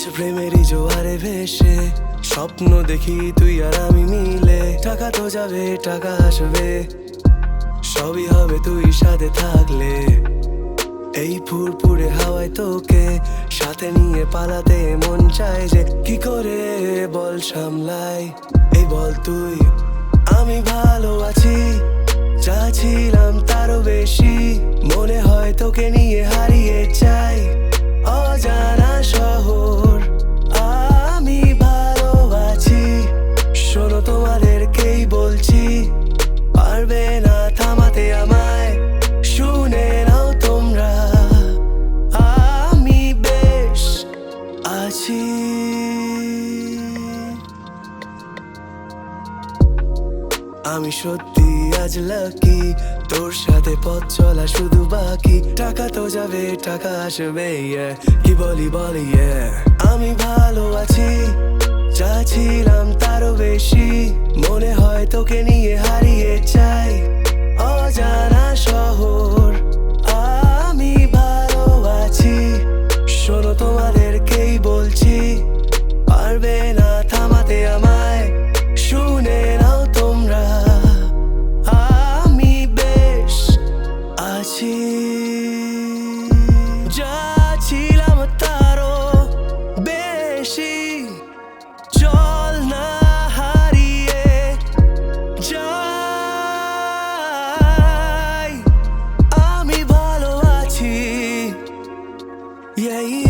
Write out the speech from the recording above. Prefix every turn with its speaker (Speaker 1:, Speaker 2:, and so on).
Speaker 1: আজ প্রেমেরই জোয়ারে ভেসে, স্বপ্ন দেখি তুই আর আমি মিলে। টাকা তো যাবে, টাকা আসবে, সবই হবে তুই সাথে থাকলে। এই ফুরফুরে হাওয়ায় তোকে সাথে নিয়ে পালাতে মন চায় যে, কি করে বল সামলাই? এই বল তুই, আমি ভালো আছি, যা তারও বেশি। মনে হয় তোকে নিয়ে আমি সত্যি আজ লাকি তোর সাথে পথ চলা শুধু বাকি। টাকা তো যাবে, টাকা আসবে কি বলি বলি আমি ভালো আছি চাচ্ছিলাম তারও বেশি। মনে হয় তোকে নিয়ে সব Yeah, yeah.